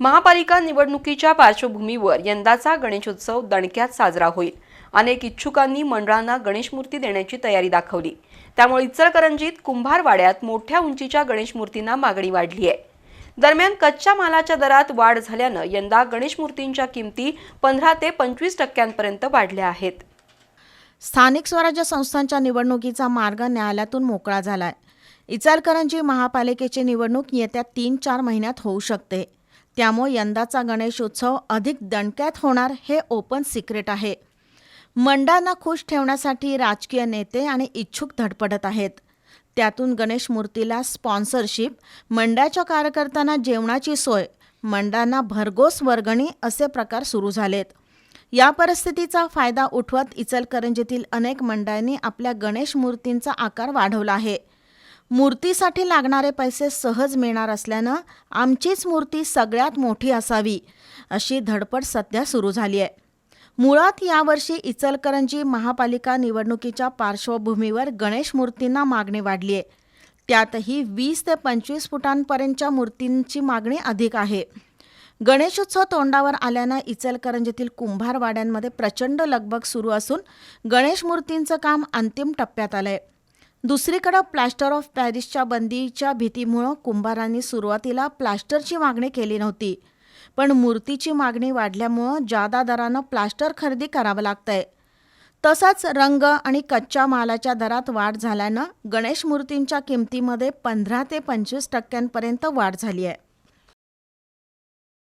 महापालिका निवडणुकीच्या पार्श्वभूमीवर यंदाचा गणेशोत्सव दणक्यात साजरा होईल. अनेक इच्छुकांनी मंडळांना गणेश मूर्ती देण्याची तयारी दाखवली. त्यामुळे इचलकरंजीत कुंभारवाड्यात मोठ्या उंचीच्या गणेशमूर्तींना मागणी वाढली आहे. दरम्यान कच्च्या मालाच्या दरात वाढ झाल्यानं यंदा गणेश मूर्तींच्या किमती पंधरा ते पंचवीस टक्क्यांपर्यंत वाढल्या आहेत. स्थानिक स्वराज्य संस्थांच्या निवडणुकीचा मार्ग न्यायालयातून मोकळा झालाय. इचलकरंजी महापालिकेची निवडणूक येत्या तीन चार महिन्यात होऊ शकते. त्यामुळे यंदाचा गणेशोत्सव अधिक दणक्यात होणार हे ओपन सिक्रेट आहे. मंडळांना खुश ठेवण्यासाठी राजकीय नेते आणि इच्छुक धडपडत आहेत. त्यातून गणेश मूर्तीला स्पॉन्सरशिप मंडळाच्या कार्यकर्त्यांना जेवणाची सोय मंडळांना भरघोस वर्गणी असे प्रकार सुरू झालेत. या परिस्थितीचा फायदा उठवत इचलकरंजीतील अनेक मंडळांनी आपल्या गणेश मूर्तींचा आकार वाढवला आहे. मूर्तीसाठी लागणारे पैसे सहज मिळणार असल्यानं आमचीच मूर्ती सगळ्यात मोठी असावी अशी धडपड सध्या सुरू झाली आहे. मुळात यावर्षी इचलकरंजी महापालिका निवडणुकीच्या पार्श्वभूमीवर गणेश मूर्तींना मागणी वाढली आहे. त्यातही वीस ते पंचवीस फुटांपर्यंतच्या मूर्तींची मागणी अधिक आहे. गणेशोत्सव तोंडावर आल्यानं इचलकरंजीतील कुंभारवाड्यांमध्ये प्रचंड लगबग सुरू असून गणेश मूर्तींचं काम अंतिम टप्प्यात आलं आहे दुसरीकडं प्लॅस्टर ऑफ पॅरिसच्या बंदीच्या भीतीमुळं कुंभारांनी सुरुवातीला प्लास्टरची मागणी केली नव्हती. पण मूर्तीची मागणी वाढल्यामुळं जादा दरानं प्लास्टर खरेदी करावं लागतंय. तसंच रंग आणि कच्च्या मालाच्या दरात वाढ झाल्यानं गणेश मूर्तींच्या किमतीमध्ये पंधरा ते पंचवीस टक्क्यांपर्यंत वाढ झाली आहे